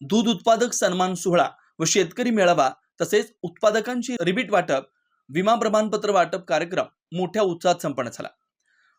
दूध उत्पादक सन्मान सोहळा व शेतकरी मेळावा तसेच उत्पादकांची रिबीट वाटप विमा प्रमाणपत्र वाटप कार्यक्रम मोठ्या उत्साहात संपन्न झाला.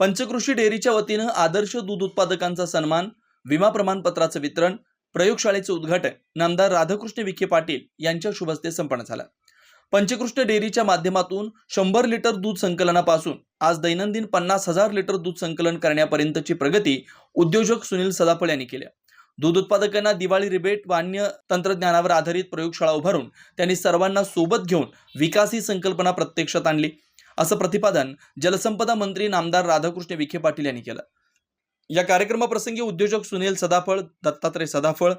पंचकृषी डेअरीच्या वतीनं आदर्श दूध उत्पादकांचा सन्मान विमा प्रमाणपत्राचं वितरण प्रयोगशाळेचे उद्घाटन नामदार राधाकृष्ण विखे पाटील यांच्या शुभ हस्ते संपन्न झालं. पंचकृष्ण डेअरीच्या माध्यमातून शंभर लिटर दूध संकलनापासून आज दैनंदिन पन्नास हजार लिटर दूध संकलन करण्यापर्यंतची प्रगती उद्योजक सुनील सदाफळ यांनी केली दूध उत्पादकांना दिवाळी रिबेट व अन्य तंत्रज्ञानावर आधारित प्रयोगशाळा उभारून त्यांनी सर्वांना सोबत घेऊन विकास ही संकल्पना प्रत्यक्षात आणली. असं प्रतिपादन जलसंपदा मंत्री नामदार राधाकृष्ण विखे पाटील यांनी केलं. या कार्यक्रमाप्रसंगी उद्योजक सुनील सदाफळ दत्तात्रय सदाफळ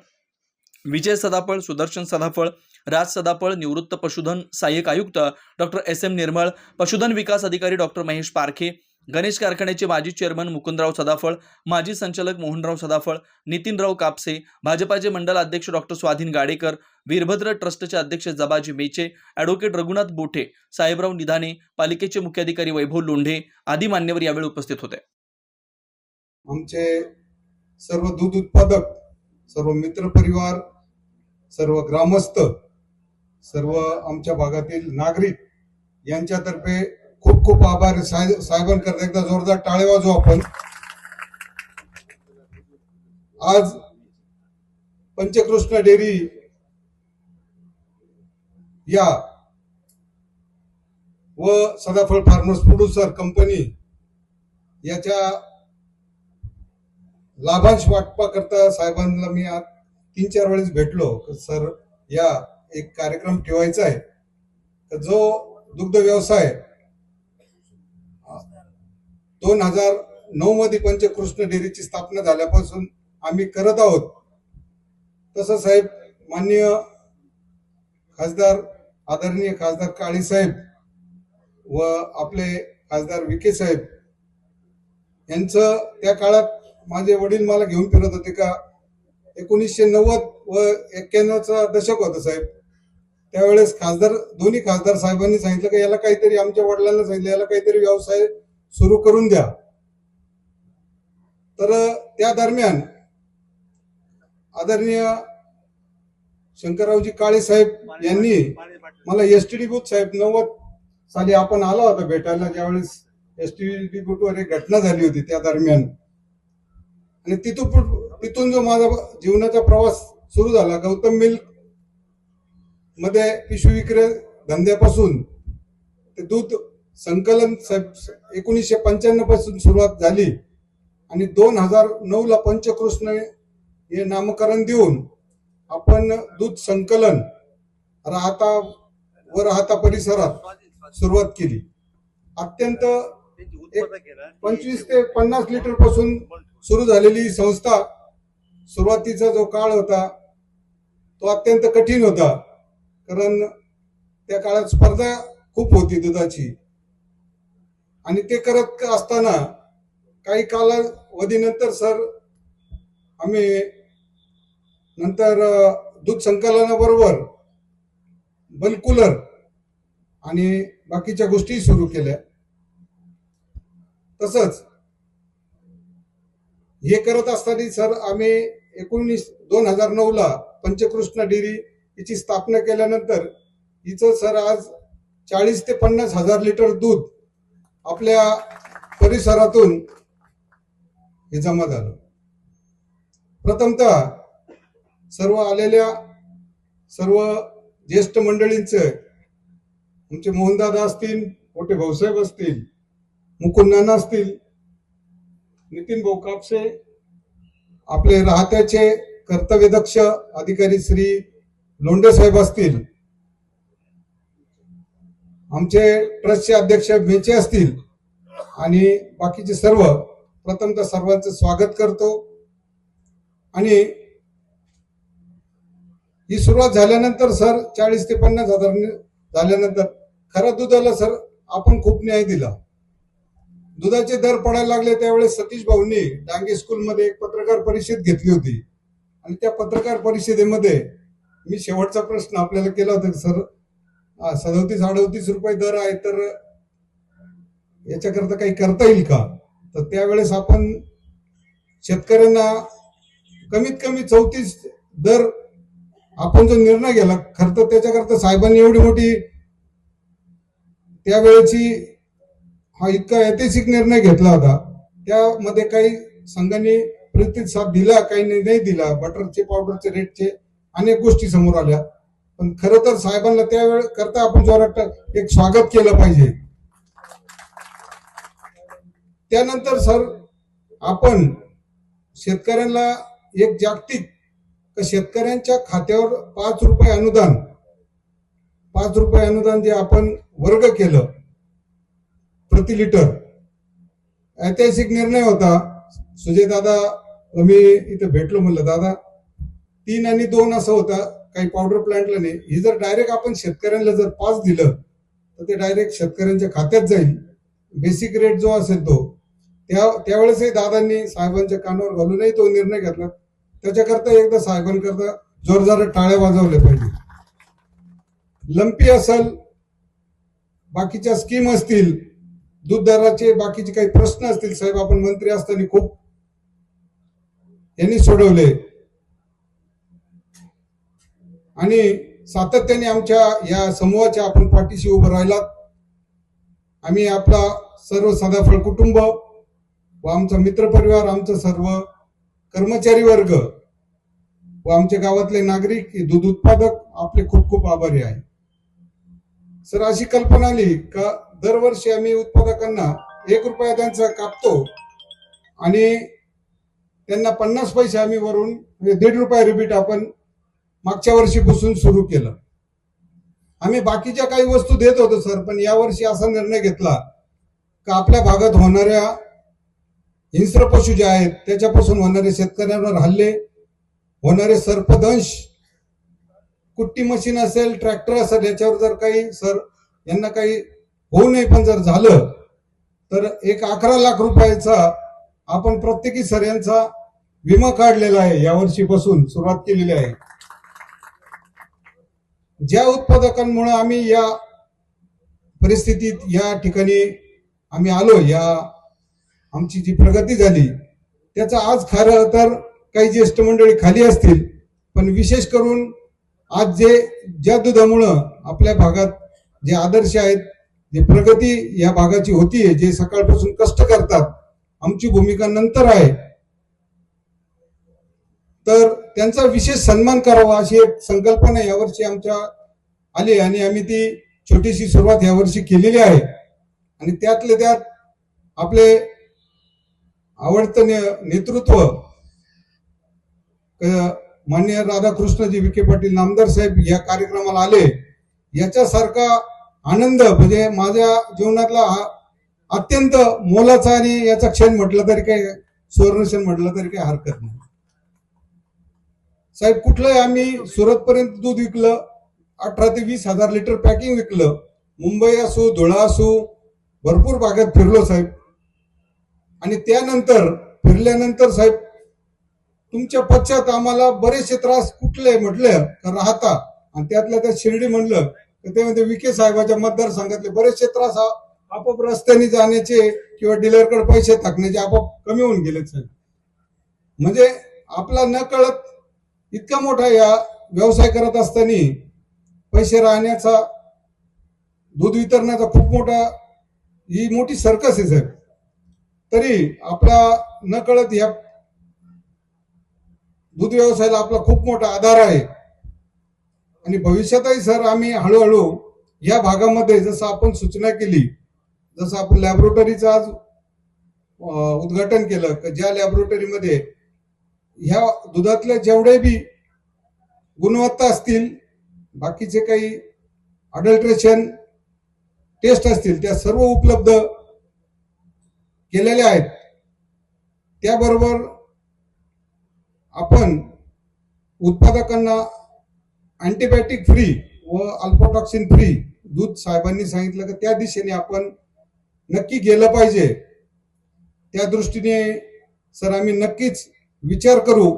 विजय सदाफळ सुदर्शन सदाफळ राज सदाफळ निवृत्त पशुधन सहाय्यक आयुक्त डॉक्टर एस एम निर्मळ पशुधन विकास अधिकारी डॉक्टर महेश पारखे गणेश कारखान्याचे माजी चेअरमन मुकुंदराव सदाफळ माजी संचालक मोहनराव सदाफळ नितीनराव कापसे भाजपाचे मंडल अध्यक्ष डॉक्टर स्वाधीन गाडेकर वीरभद्र ट्रस्टचे अध्यक्ष जबाजी मेचे ॲडव्होकेट रघुनाथ बोठे साहेबराव निधाने पालिकेचे मुख्याधिकारी वैभव लोंढे आदी मान्यवर यावेळी उपस्थित होते. आमचे सर्व दूध उत्पादक सर्व मित्र परिवार सर्व ग्रामस्थ सर्व आमच्या भागातील नागरिक यांच्यातर्फे खूप खूप आभार. साहेब साहेबांकरता एकदा जोरदार टाळे वाजू आपण. आज पंचकृष्ण डेअरी या व सदाफळ फार्मर्स प्रोड्युसर कंपनी याच्या लाभांश वाटपाकरता साहेबांना मी आज तीन चार वेळेस भेटलो. सर या एक कार्यक्रम ठेवायचा आहे. जो दुग्ध व्यवसाय दोन हजार नऊ मध्ये पंचकृष्ण डेअरीची स्थापना झाल्यापासून आम्ही करत आहोत. तसं साहेब माननीय खासदार आदरणीय खासदार काळे साहेब व आपले खासदार विखे साहेब यांचं त्या काळात माझे वडील मला घेऊन फिरत होते का? एकोणीसशे नव्वद व एक्क्याण्णवचा दशक होता साहेब. त्यावेळेस खासदार दोन्ही खासदार साहेबांनी सांगितलं की याला काहीतरी आमच्या वडिलांना सांगितलं याला काहीतरी व्यवसाय सुरू करून द्या. तर त्या दरम्यान आदरणीय शंकररावजी काळे साहेब यांनी मला एस टी डी बुथ साहेब नव्वद साली आपण आला होता भेटायला ज्यावेळेस एस टी डी बुथवर एक घटना झाली होती त्या दरम्यान. आणि तिथून तिथून जो माझा जीवनाचा प्रवास सुरू झाला गौतम मिल्कमध्ये पिशवी विक्रे धंद्यापासून ते दूध संकलन एकोणीसशे पंच्याण्णवपासून सुरुवात झाली. आणि दोन हजार नऊ ला पंचकृष्ण हे नामकरण देऊन आपण दूध संकलन राहता व राहता परिसरात सुरुवात केली. अत्यंत पंचवीस ते पन्नास लिटरपासून सुरू झालेली ही संस्था सुरुवातीचा जो काळ होता तो अत्यंत कठीण होता. कारण त्या काळात स्पर्धा खूप होती दुधाची. आणि ते करत असताना काही कालावधीनंतर सर आम्ही नंतर दूध संकलनाबरोबर बल्कुलर आणि बाकीच्या गोष्टी सुरू केल्या. तसंच हे करत असताना सर आम्ही एकोणीस दोन हजार नऊ ला पंचकृष्ण डेअरी हिची स्थापना केल्यानंतर हिचं सर आज चाळीस ते पन्नास हजार लिटर दूध आपल्या परिसरातून हे जमा झालं. प्रथमतः सर्व आलेल्या सर्व ज्येष्ठ मंडळींचे आमचे मोहनदादा असतील मोठे भाऊसाहेब असतील मुकुंद नाना असतील नितीन भाऊ कापसे आपले राहत्याचे कर्तव्यदक्ष अधिकारी श्री लोंढे साहेब असतील आमचे ट्रस्टचे अध्यक्ष मेचे असतील आणि बाकीचे सर्व प्रथमतः सर्वांचं स्वागत करतो. आणि ही सुरुवात झाल्यानंतर सर चाळीस ते पन्नास हजार झाल्यानंतर खरं दुधाला सर आपण खूप न्याय दिला. दुधाचे दर पडायला लागले त्यावेळेस सतीश भाऊंनी डांगे स्कूलमध्ये एक पत्रकार परिषद घेतली होती. आणि त्या पत्रकार परिषदेमध्ये मी शेवटचा प्रश्न आपल्याला केला होता सर सदोतीस अडोतीस रुपये दर आहे तर याच्याकरता काही करता येईल का? तर त्यावेळेस आपण शेतकऱ्यांना कमीत कमी चौतीस दर आपण जो निर्णय घेला खर तर त्याच्याकरता साहेबांनी एवढी मोठी त्यावेळेची हा इतका ऐतिहासिक निर्णय घेतला होता. त्यामध्ये काही संघांनी प्रतिसाद दिला काही नाही दिला बटरचे पावडरचे रेटचे अनेक गोष्टी समोर आल्या. पण खरं तर साहेबांना त्यावेळ करता आपण जोरात एक स्वागत केलं पाहिजे. त्यानंतर सर आपण शेतकऱ्यांना एक जागतिक शेतकऱ्यांच्या खात्यावर पाच रुपये अनुदान पाच रुपये अनुदान जे आपण वर्ग केलं प्रति लिटर ऐतिहासिक निर्णय होता. सुजय दादा मी इथे भेटलो म्हणलं दादा तीन आणि दोन असं होतं. काही पावडर प्लांटला नाही. हे जर डायरेक्ट आपण शेतकऱ्यांना जर पास दिलं तर ते डायरेक्ट शेतकऱ्यांच्या खात्यात जाईल. बेसिक रेट जो असेल तो. त्या त्यावेळेसही दादांनी साहेबांच्या कानावर घालूनही तो निर्णय घेतला. त्याच्याकरता एकदा साहेबांकरता जोरदार टाळ्या वाजवल्या पाहिजे. लंपी असेल बाकीच्या स्कीम असतील दूध दराचे बाकीचे काही प्रश्न असतील साहेब आपण मंत्री असताना खूप यांनी सोडवले. आणि सातत्याने आमच्या या समूहाच्या आपण पाठीशी उभं राहिलात. आम्ही आपला सर्व सदाफळ कुटुंब व आमचा मित्रपरिवार आमचं सर्व कर्मचारी वर्ग व आमच्या गावातले नागरिक हे दूध उत्पादक आपले खूप खूप आभारी आहे. सर अशी कल्पना आली का दरवर्षी आम्ही उत्पादकांना एक रुपया त्यांचा कापतो आणि त्यांना पन्नास पैसे आम्ही वरून दीड रुपया रिपीट आपण मागच्या वर्षीपासून सुरू केलं. आम्ही बाकीच्या काही वस्तू देत होतो सर पण यावर्षी असा निर्णय घेतला का आपल्या भागात होणाऱ्या हिंस्र पशु जे आहेत त्याच्यापासून होणारे शेतकऱ्यांवर हल्ले होणारे सर्पदंश कुट्टी मशीन असेल ट्रॅक्टर असेल याच्यावर जर काही सर यांना काही होऊ नये पण जर झालं तर एक अकरा लाख रुपयाचा आपण प्रत्येकी सर यांचा विमा काढलेला आहे यावर्षीपासून सुरुवात केलेली आहे. ज्या उत्पादकांमुळे आम्ही या परिस्थितीत या ठिकाणी आम्ही आलो या आमची जी प्रगती झाली त्याचा आज खरं तर काही ज्येष्ठ मंडळी खाली असतील पण विशेष करून आज जे ज्या दुधामुळं आपल्या भागात जे आदर्श आहेत जे प्रगती या भागाची होतीये जे सकाळपासून कष्ट करतात आमची भूमिका नंतर आहे. तर त्यांचा विशेष सन्मान करावा अशी एक संकल्पना यावर्षी आमच्या आली आणि आम्ही ती छोटीशी सुरुवात यावर्षी केलेली आहे. आणि त्यातले त्यात आपले आवडतं ने- नेतृत्व माननीय राधाकृष्णजी विखे पाटील नामदार साहेब या कार्यक्रमाला आले. याच्यासारखा आनंद म्हणजे माझ्या जीवनातला अत्यंत मोलाचा आणि याचा क्षण म्हटलं तरी काही सुवर्ण क्षण म्हटलं तरी काही हरकत नाही. साहेब कुठलंही आम्ही सुरतपर्यंत दूध विकलं अठरा ते वीस हजार लिटर पॅकिंग विकलं मुंबई असो धुळा असो भरपूर भागात फिरलो साहेब. आणि त्यानंतर फिरल्यानंतर साहेब तुमच्या पश्चात आम्हाला बरेचसे त्रास कुठले म्हटलं तर राहता? आणि त्यातल्या त्यात शिर्डी म्हणलं तर ते म्हणजे विखे साहेबाच्या मतदारसंघातले बरेचसे त्रास आपोआप रस्त्याने जाण्याचे किंवा डीलरकडे पैसे टाकण्याचे आपोआप कमी होऊन गेले साहेब. म्हणजे आपला न कळत इतका मोठा या व्यवसाय करत असताना पैसे राहण्याचा दूध वितरणाचा खूप मोठा ही मोठी सर्कस आहे साहेब. तरी आपला न कळत या दूध व्यवसायाला आपला खूप मोठा आधार आहे. आणि भविष्यातही सर आम्ही हळूहळू या भागामध्ये जसं आपण सूचना केली जसं आपण लॅबोरेटरीचं आज उद्घाटन केलं की ज्या लॅबोरेटरीमध्ये ह्या दुधातल्या जेवढे बी गुणवत्ता असतील बाकीचे काही अडल्ट्रेशन टेस्ट असतील त्या सर्व उपलब्ध केलेल्या आहेत. त्याबरोबर आपण उत्पादकांना अँटीबायोटिक फ्री व अल्फोटॉक्सिन फ्री दूध साहेबांनी सांगितलं की त्या दिशेने आपण नक्की गेलं पाहिजे. त्या दृष्टीने सर आम्ही नक्कीच विचार करू.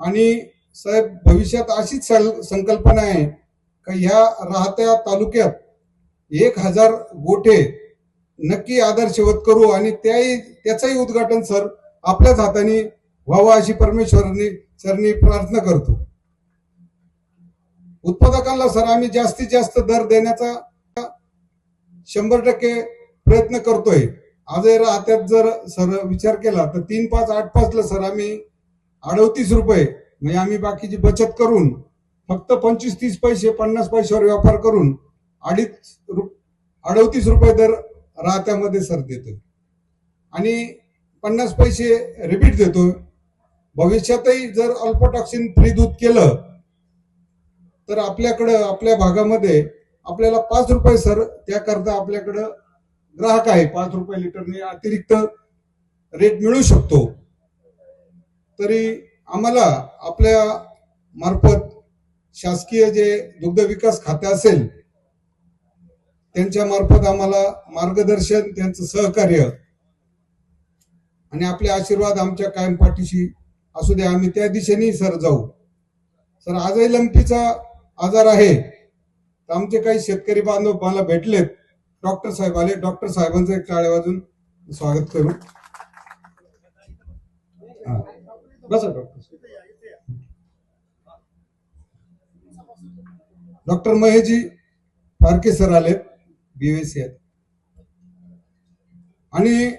आणि साहेब भविष्यात अशीच संकल्पना आहे का ह्या राहत्या तालुक्यात एक हजार गोठे नक्की आदर्शवत करू आणि त्याही त्याचंही उद्घाटन सर आपल्याच हाताने व्हावं अशी परमेश्वरनी सरनी प्रार्थना करतो. उत्पादकांना सर आम्ही जास्तीत जास्त दर देण्याचा शंभर टक्के प्रयत्न करतोय. आजही राहत्यात जर सर विचार केला तर तीन पाच आठ पाचला सर आम्ही अडवतीस रुपये. म्हणजे आम्ही बाकीची बचत करून फक्त पंचवीस तीस पैसे पन्नास पैशावर व्यापार करून अडीच रु अडवतीस रुपये दर राहत्यामध्ये सर देतोय. आणि पन्नास पैसे रिपीट देतोय. भविष्यातही जर अल्पोटॉक्सिन फ्री दूध केलं तर आपल्याकडं आपल्या भागामध्ये आपल्याला पाच रुपये सर त्याकरता आपल्याकडं ग्राहक आहे. पाच रुपये लिटरने अतिरिक्त रेट मिळू शकतो. तरी आम्हाला आपल्या मार्फत शासकीय जे दुग्ध विकास खाते असेल त्यांच्या मार्फत आम्हाला मार्गदर्शन त्यांचं सहकार्य आणि आपले आशीर्वाद आमच्या कायम पाठीशी असू दे आम्ही त्या दिशेने सर जाऊ. सर आजही लंपीचा आजार आहे. तर आमचे काही शेतकरी बांधव मला भेटलेत. डॉक्टर साहेब आले. डॉक्टर साहेबांचं एक टाळ्या वाजून स्वागत करू. हा. बसा doctor doctor Maheshji Parke sir आलेत बीएससी आहेत आणि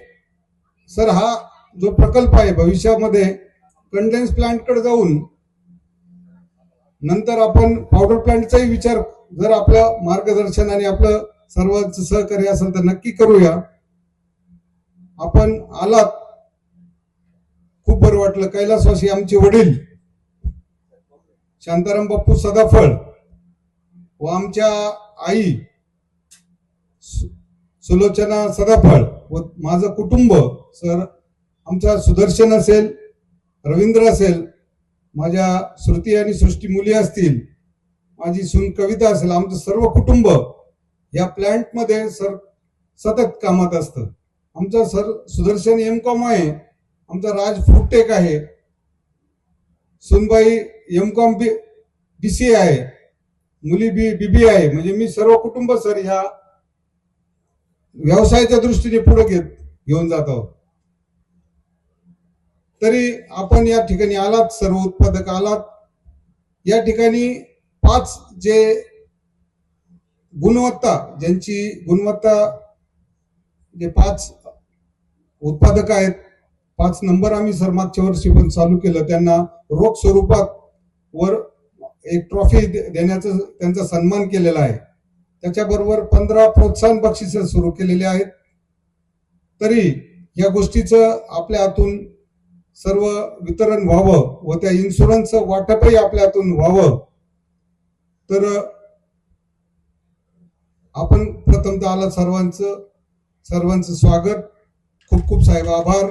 सर हा जो प्रकल्प आहे भविष्यामध्ये कंडेन्स प्लांटकडे जाऊन नंतर आपण पावडर प्लांटचाही विचार जर आपलं मार्गदर्शन आणि आपलं सर्वांचं सहकार्य असेल तर नक्की करूया. आपण आलात खूप बरं वाटलं. कैलासवासी आमचे वडील. शांताराम बाप्पू सदाफळ व आमच्या आई सुलोचना सदाफळ व माझं कुटुंब सर आमचा सुदर्शन असेल रवींद्र असेल माझ्या श्रुती आणि सृष्टी मुली असतील माझी सून कविता असेल आमचं सर्व कुटुंब या प्लॅन्टमध्ये सर सतत कामात असतं. आमचा सर सुदर्शन एम कॉम आहे. आमचा राज फुटटेक आहे. सुनबाई M com B B C आहे. मुली बी बीबी आहे. म्हणजे मी सर्व कुटुंब सर ह्या व्यवसायाच्या दृष्टीने पुढे घेत घेऊन जात आहोत. तरी आपण या ठिकाणी आलात सर्व उत्पादक आलात. या ठिकाणी पाच जे गुणवत्ता ज्यांची गुणवत्ता जे पाच उत्पादक आहेत पाच नंबर आम्ही सर मागच्या वर्षी पण चालू केलं. त्यांना रोख स्वरूपात वर एक ट्रॉफी देण्याचा त्यांचा सन्मान केलेला आहे. त्याच्याबरोबर पंधरा प्रोत्साहन बक्षिस सुरू केलेले आहेत. तरी या गोष्टीचं आपल्या हातून सर्व वितरण व्हावं व त्या इन्शुरन्सचं वाटपही आपल्या हातून व्हावं. तर आपण प्रथमतः आला सर्वांचं सर्वांचं स्वागत. खूप खूप साहेब आभार.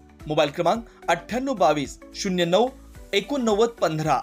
मोबाईल क्रमांक अठ्ठ्याण्णव बावीस शून्य नऊ एकोणनव्वद पंधरा.